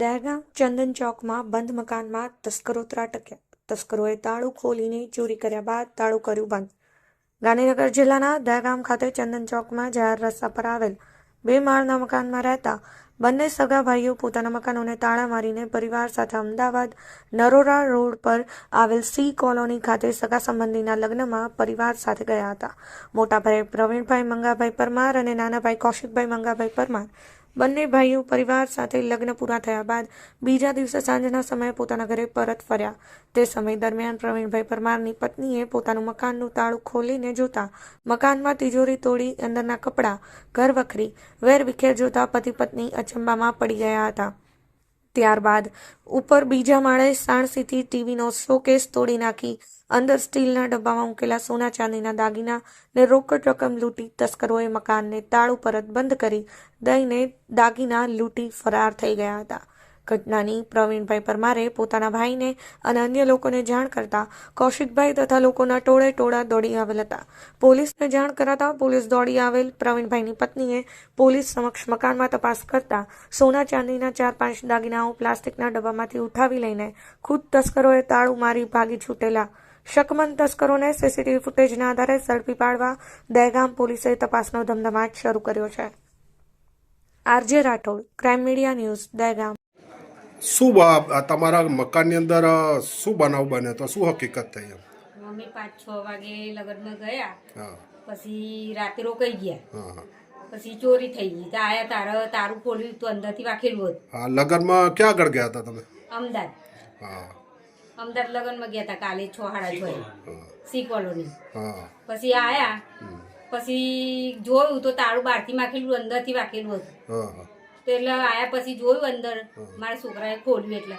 દહેગામ ચંદન ચોકમાં બંધ મકાનમાં તસ્કરો ત્રાટક્યા. તસ્કરોએ તાળું ખોલીને ચોરી કર્યા બાદ તાળું કર્યું બંધ. ગાંધીનગર જિલ્લાના દહેગામ ખાતે ચંદન ચોકમાં જાહેર રસ્તા પર આવેલ બે માળના મકાનમાં રહેતા બંને સગા ભાઈઓ પોતાના મકાનોને તાળા મારીને પરિવાર સાથે અમદાવાદ નરોરા રોડ પર આવેલ સી કોલોની ખાતે સગા સંબંધીના લગ્નમાં પરિવાર સાથે ગયા હતા. મોટા ભાઈ પ્રવીણભાઈ મંગાભાઈ પરમાર અને નાના ભાઈ કૌશિકભાઈ મંગાભાઈ પરમાર બંને ભાઈઓ પરિવાર સાથે લગ્ન પૂરા થયા બાદ બીજા દિવસે સાંજના સમયે પોતાના ઘરે પરત ફર્યા. તે સમય દરમિયાન પ્રવીણભાઈ પરમારની પત્નીએ પોતાનું મકાનનું તાળું ખોલીને જોતા મકાનમાં તિજોરી તોડી અંદરના કપડાં ઘર વખરી વેર વિખેર જોતા પતિ પત્ની અચંબામાં પડી ગયા હતા. ત્યારબાદ ઉપર બીજા માળે સાણસીથી ટીવીનો શોકેસ તોડી નાખી. અંદર સ્ટીલના ડબ્બામાં મૂકેલા સોના ચાંદીના દાગીના ને રોકડ રકમ લૂંટી તસ્કરોએ મકાનને તાળું પરત બંધ કરી દઈને દાગીના લૂંટી ફરાર થઈ ગયા હતા. ઘટનાની પ્રવીણભાઈ પરમારે પોતાના ભાઈને અને અન્ય લોકોને જાણ કરતા કૌશિકભાઈ તથા લોકોના ટોળે ટોળા દોડી આવેલ હતા. પોલીસને જાણ કરાતા પોલીસ દોડી આવેલ પ્રવીણભાઈની પત્નીએ પોલીસ સમક્ષ મકાનમાં તપાસ કરતા સોના ચાંદીના ચાર પાંચ દાગીનાઓ પ્લાસ્ટિકના ડબ્બામાંથી ઉઠાવી લઈને ખુદ તસ્કરોએ તાળું મારી ભાગી છૂટેલા. શકમંદ તસ્કરોને સીસીટીવી ફૂટેજના આધારે ઝડપી પાડવા દહેગામ પોલીસે તપાસનો ધમધમાટ શરૂ કર્યો છે. RJ Rathod crime media news Dehgam. શું તમારા મકાનની અંદર શું બનાવ બન્યો તો શું હકીકત થઈ એમ? અમે પાંચ છ વાગે લગ્નમાં ગયા. પછી રાતે રોકાઈ ગયા. પછી ચોરી થઈ ગઈ. તો આયા તાર તારું ખોલ્યું તો અંદરથી વાખેલું હતું. હા લગ્નમાં ક્યાં આગળ ગયા હતા તમે? અમદાવાદ. હા. અમદાવાદ લગ્નમાં ગયા હતા કાલે છ સાડા છ સી કોલોની. પછી આયા. પછી જોયું તો તારું બહારથી વાખેલું અંદરથી વાખેલું હતું. તો એટલે આયા પછી જોયું અંદર મારા છોકરાએ ખોલ્યું એટલે.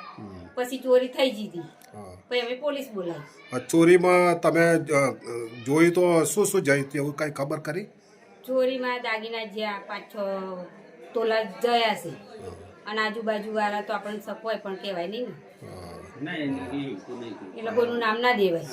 પછી ચોરી થઈ જીધી. હા. પછી અમે પોલીસ બોલાવી. ચોરીમાં તમે જોયું તો શું શું જઈ એવું કઈ ખબર કરી ચોરીમાં દાગીના જ્યાં પાંચ છ તોલા જયા છે. અને આજુબાજુ વાળા તો આપણને સપોય પણ કહેવાય નહીં ને. હા. એટલે કોઈનું નામ ના દેવાય.